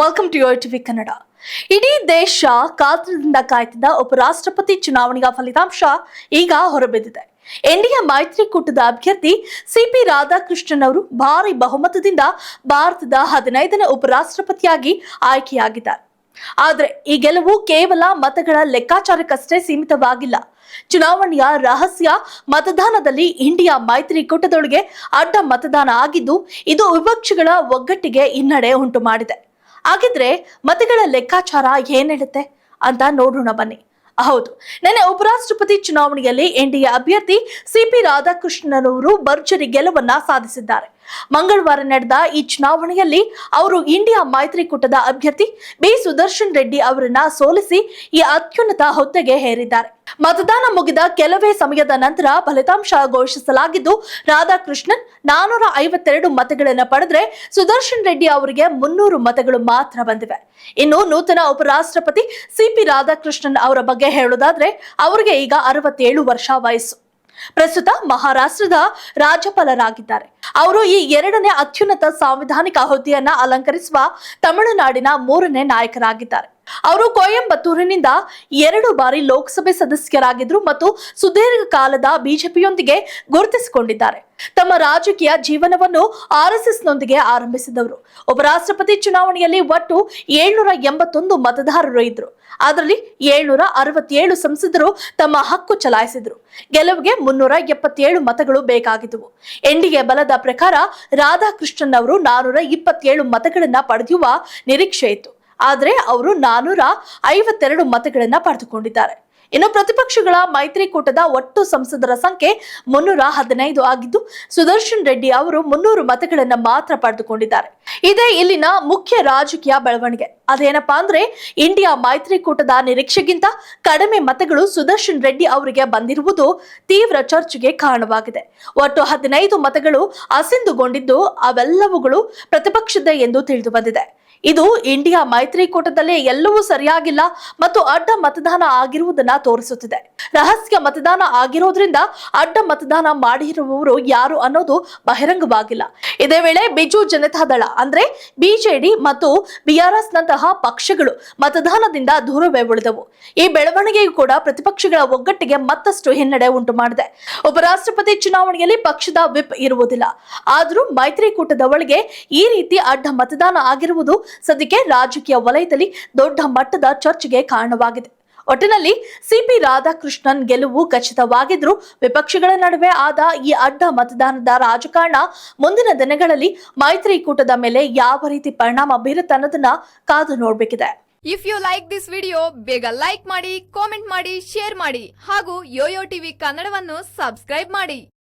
Welcome to your TV Kannada ಇಡೀ ದೇಶ ಕಾತರದಿಂದ ಕಾಯ್ತಿದ್ದ ಉಪರಾಷ್ಟ್ರಪತಿ ಚುನಾವಣೆಯ ಫಲಿತಾಂಶ ಈಗ ಹೊರಬಿದ್ದಿದೆ. ಎನ್ಡಿಎ ಮೈತ್ರಿಕೂಟದ ಅಭ್ಯರ್ಥಿ ಸಿಪಿ ರಾಧಾಕೃಷ್ಣನ್ ಅವರು ಭಾರಿ ಬಹುಮತದಿಂದ ಭಾರತದ ಹದಿನೈದನೇ ಉಪರಾಷ್ಟ್ರಪತಿಯಾಗಿ ಆಯ್ಕೆಯಾಗಿದ್ದಾರೆ. ಆದರೆ ಈ ಗೆಲುವು ಕೇವಲ ಮತಗಳ ಲೆಕ್ಕಾಚಾರಕ್ಕಷ್ಟೇ ಸೀಮಿತವಾಗಿಲ್ಲ. ಚುನಾವಣೆಯ ರಹಸ್ಯ ಮತದಾನದಲ್ಲಿ ಇಂಡಿಯಾ ಮೈತ್ರಿಕೂಟದೊಳಗೆ ಅಡ್ಡ ಮತದಾನ ಆಗಿದ್ದು, ಇದು ವಿಪಕ್ಷಗಳ ಒಗ್ಗಟ್ಟಿಗೆ ಹಿನ್ನಡೆ ಉಂಟು ಮಾಡಿದೆ ಹಾಗಿದ್ರೆ ಮತಗಳ ಲೆಕ್ಕಾಚಾರ ಏನ್ ಹೇಳುತ್ತೆ ಅಂತ ನೋಡೋಣ ಬನ್ನಿ. ಹೌದು, ನೆನ್ನೆ ಉಪರಾಷ್ಟ್ರಪತಿ ಚುನಾವಣೆಯಲ್ಲಿ ಎನ್ಡಿಎ ಅಭ್ಯರ್ಥಿ ಸಿಪಿ ರಾಧಾಕೃಷ್ಣನ್ ಅವರು ಭರ್ಜರಿ ಗೆಲುವನ್ನ ಸಾಧಿಸಿದ್ದಾರೆ. ಮಂಗಳವಾರ ನಡೆದ ಈ ಚುನಾವಣೆಯಲ್ಲಿ ಅವರು ಇಂಡಿಯಾ ಮೈತ್ರಿಕೂಟದ ಅಭ್ಯರ್ಥಿ ಬಿ ಸುದರ್ಶನ್ ರೆಡ್ಡಿ ಅವರನ್ನ ಸೋಲಿಸಿ ಈ ಅತ್ಯುನ್ನತ ಹುದ್ದೆಗೆ ಹೇರಿದ್ದಾರೆ. ಮತದಾನ ಮುಗಿದ ಕೆಲವೇ ಸಮಯದ ನಂತರ ಫಲಿತಾಂಶ ಘೋಷಿಸಲಾಗಿದ್ದು, ರಾಧಾಕೃಷ್ಣನ್ ನಾನೂರ ಐವತ್ತೆರಡು ಮತಗಳನ್ನು ಪಡೆದ್ರೆ ಸುದರ್ಶನ್ ರೆಡ್ಡಿ ಅವರಿಗೆ ಮುನ್ನೂರು ಮತಗಳು ಮಾತ್ರ ಬಂದಿವೆ. ಇನ್ನು ನೂತನ ಉಪರಾಷ್ಟ್ರಪತಿ ಸಿಪಿ ರಾಧಾಕೃಷ್ಣನ್ ಅವರ ಬಗ್ಗೆ ಹೇಳುವುದಾದ್ರೆ, ಅವರಿಗೆ ಈಗ ಅರವತ್ತೇಳು ವರ್ಷ ವಯಸ್ಸು. ಪ್ರಸ್ತುತ ಮಹಾರಾಷ್ಟ್ರದ ರಾಜ್ಯಪಾಲರಾಗಿದ್ದಾರೆ. ಅವರು ಈ ಎರಡನೇ ಅತ್ಯುನ್ನತ ಸಾಂವಿಧಾನಿಕ ಹುದ್ದೆಯನ್ನ ಅಲಂಕರಿಸುವ ತಮಿಳುನಾಡಿನ ಮೂರನೇ ನಾಯಕರಾಗಿದ್ದಾರೆ. ಅವರು ಕೊಯಂಬತ್ತೂರಿನಿಂದ ಎರಡು ಬಾರಿ ಲೋಕಸಭೆ ಸದಸ್ಯರಾಗಿದ್ರು ಮತ್ತು ಸುದೀರ್ಘ ಕಾಲದ ಬಿಜೆಪಿಯೊಂದಿಗೆ ಗುರುತಿಸಿಕೊಂಡಿದ್ದಾರೆ. ತಮ್ಮ ರಾಜಕೀಯ ಜೀವನವನ್ನು ಆರ್ಎಸ್ಎಸ್ನೊಂದಿಗೆ ಆರಂಭಿಸಿದವರು. ಉಪರಾಷ್ಟ್ರಪತಿ ಚುನಾವಣೆಯಲ್ಲಿ ಒಟ್ಟು ಏಳ್ನೂರ ಎಂಬತ್ತೊಂದು ಮತದಾರರು ಇದ್ರು. ಅದರಲ್ಲಿ ಏಳ್ನೂರ ಅರವತ್ತೇಳು ಸಂಸದರು ತಮ್ಮ ಹಕ್ಕು ಚಲಾಯಿಸಿದ್ರು. ಗೆಲುವಿಗೆ ಮುನ್ನೂರ ಎಪ್ಪತ್ತೇಳು ಮತಗಳು ಬೇಕಾಗಿದ್ದವು. ಎನ್ಡಿಎ ಬಲದ ಪ್ರಕಾರ ರಾಧಾಕೃಷ್ಣನ್ ಅವರು ನಾನೂರ ಇಪ್ಪತ್ತೇಳು ಮತಗಳನ್ನ ಪಡೆಯುವ ನಿರೀಕ್ಷೆ ಇತ್ತು. ಆದ್ರೆ ಅವರು ನಾನೂರ ಐವತ್ತೆರಡು ಮತಗಳನ್ನು ಪಡೆದುಕೊಂಡಿದ್ದಾರೆ. ಇನ್ನು ಪ್ರತಿಪಕ್ಷಗಳ ಮೈತ್ರಿಕೂಟದ ಒಟ್ಟು ಸಂಸದರ ಸಂಖ್ಯೆ ಮುನ್ನೂರ ಹದಿನೈದು ಆಗಿದ್ದು, ಸುದರ್ಶನ್ ರೆಡ್ಡಿ ಅವರು ಮುನ್ನೂರು ಮತಗಳನ್ನು ಮಾತ್ರ ಪಡೆದುಕೊಂಡಿದ್ದಾರೆ. ಇದೇ ಇಲ್ಲಿನ ಮುಖ್ಯ ರಾಜಕೀಯ ಬೆಳವಣಿಗೆ. ಅದೇನಪ್ಪಾ ಅಂದ್ರೆ, ಇಂಡಿಯಾ ಮೈತ್ರಿಕೂಟದ ನಿರೀಕ್ಷೆಗಿಂತ ಕಡಿಮೆ ಮತಗಳು ಸುದರ್ಶನ್ ರೆಡ್ಡಿ ಅವರಿಗೆ ಬಂದಿರುವುದು ತೀವ್ರ ಚರ್ಚೆಗೆ ಕಾರಣವಾಗಿದೆ. ಒಟ್ಟು ಹದಿನೈದು ಮತಗಳು ಅಸಿಂದುಗೊಂಡಿದ್ದು ಅವೆಲ್ಲವುಗಳು ಪ್ರತಿಪಕ್ಷದ ಎಂದು ತಿಳಿದು ಬಂದಿದೆ. ಇದು ಇಂಡಿಯಾ ಮೈತ್ರಿಕೂಟದಲ್ಲಿ ಎಲ್ಲವೂ ಸರಿಯಾಗಿಲ್ಲ ಮತ್ತು ಅಡ್ಡ ಮತದಾನ ಆಗಿರುವುದನ್ನ ತೋರಿಸುತ್ತಿದೆ. ರಹಸ್ಯ ಮತದಾನ ಆಗಿರೋದ್ರಿಂದ ಅಡ್ಡ ಮತದಾನ ಮಾಡಿರುವವರು ಯಾರು ಅನ್ನೋದು ಬಹಿರಂಗವಾಗಿಲ್ಲ. ಇದೇ ವೇಳೆ ಬಿಜು ಜನತಾದಳ ಅಂದ್ರೆ ಬಿಜೆಡಿ ಮತ್ತು ಬಿಆರ್ಎಸ್ ನಂತಹ ಪಕ್ಷಗಳು ಮತದಾನದಿಂದ ದೂರವೇ ಉಳಿದವು. ಈ ಬೆಳವಣಿಗೆಯು ಕೂಡ ಪ್ರತಿಪಕ್ಷಗಳ ಒಗ್ಗಟ್ಟಿಗೆ ಮತ್ತಷ್ಟು ಹಿನ್ನಡೆ ಉಂಟು ಮಾಡಿದೆ. ಉಪರಾಷ್ಟ್ರಪತಿ ಚುನಾವಣೆಯಲ್ಲಿ ಪಕ್ಷದ ವಿಪ್ ಇರುವುದಿಲ್ಲ. ಆದರೂ ಮೈತ್ರಿಕೂಟದ ಒಳಗೆ ಈ ರೀತಿ ಅಡ್ಡ ಮತದಾನ ಆಗಿರುವುದು ಸದ್ಯಕ್ಕೆ ರಾಜಕೀಯ ವಲಯದಲ್ಲಿ ದೊಡ್ಡ ಮಟ್ಟದ ಚರ್ಚೆಗೆ ಕಾರಣವಾಗಿದೆ. ಒಟ್ಟಿನಲ್ಲಿ ಸಿಪಿ ರಾಧಾಕೃಷ್ಣನ್ ಗೆಲುವು ಖಚಿತವಾಗಿದ್ರೂ ವಿಪಕ್ಷಗಳ ನಡುವೆ ಆದ ಈ ಅಡ್ಡ ಮತದಾನದ ರಾಜಕಾರಣ ಮುಂದಿನ ದಿನಗಳಲ್ಲಿ ಮೈತ್ರಿಕೂಟದ ಮೇಲೆ ಯಾವ ರೀತಿ ಪರಿಣಾಮ ಬೀರುತ್ತ ಅನ್ನೋದನ್ನ ಕಾದು ನೋಡ್ಬೇಕಿದೆ. If you like this video ಬೇಗ ಲೈಕ್ ಮಾಡಿ ಕಾಮೆಂಟ್ ಮಾಡಿ ಶೇರ್ ಮಾಡಿ ಹಾಗೂ ಯೋಯೋ ಟಿವಿ ಕನ್ನಡವನ್ನು ಸಬ್ಸ್ಕ್ರೈಬ್ ಮಾಡಿ.